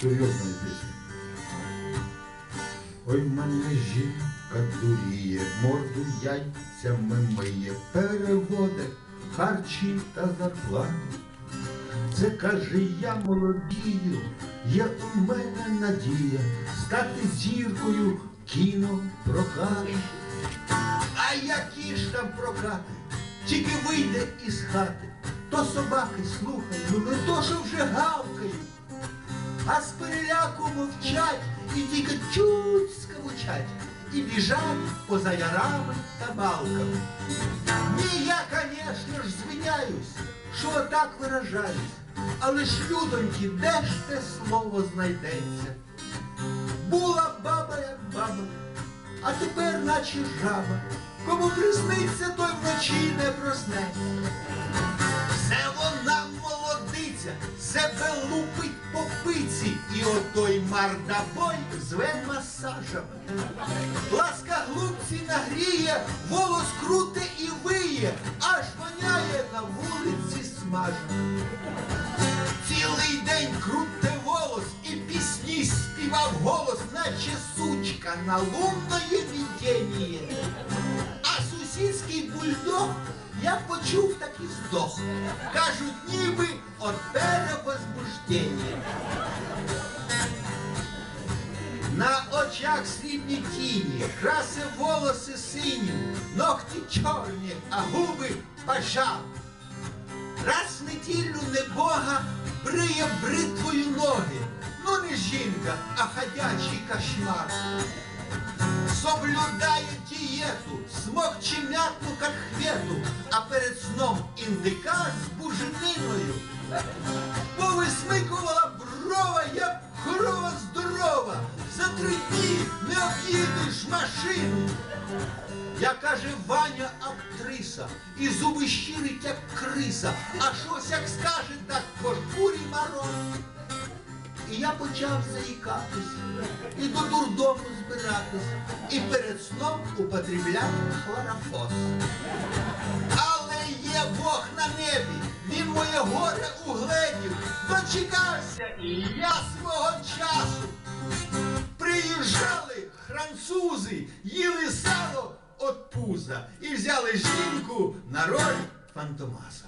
серйозної пісні. Ой, мене жінка дуріє, морду яйцями миє, переводить харчі та зарплату. Це каже, я молодію, є у мене надія стати зіркою кіно прокату. А які ж там прокати? Тільки вийде із хати, то собаки слухають, ну не то, що вже гавкають, а з переляку мовчать і тільки чуть скавучать і біжать поза ярами та балками. Ні, я, конечно ж, звиняюсь, що отак виражаюсь, але ж, людоньки, де ж те слово знайдеться? Була баба, як баба, а тепер наче жаба. Кому присниться, той вночі не проснеться. Вона себе лупить по пиці, і отой мардабой зве масажами. Ласка глупці нагріє, волос круте і виє, аж воняє на вулиці смажем. Цілий день круте волос і пісні співав голос, наче сучка на лунное видение. А бульдог я почув так і здох. Кажуть, ніби от перевозбуждення. На очах срібні тіні, краси волоси сині, ногті чорні, а губи пажа. Раз неділю не Бога бриє бритвою ноги. Ну не жінка, а ходячий кошмар. Соблюдає дієту, смокче м'ятну конхвету, а перед сном індика з бужениною. Повисмикувала брова, як корова здорова. За три дні не об'їдеш машину. Я каже, Ваня актриса, і зуби щирить, як криса, а щось як скаже, так по шкурі мороз. Я почав заїкатись, і до дурдому збиратись, і перед сном употребляти хлорофос. Але є Бог на небі, він моє горе угледів, дочекався і я свого часу. Приїжджали французи, їли сало от пуза і взяли жінку на роль Фантомаса.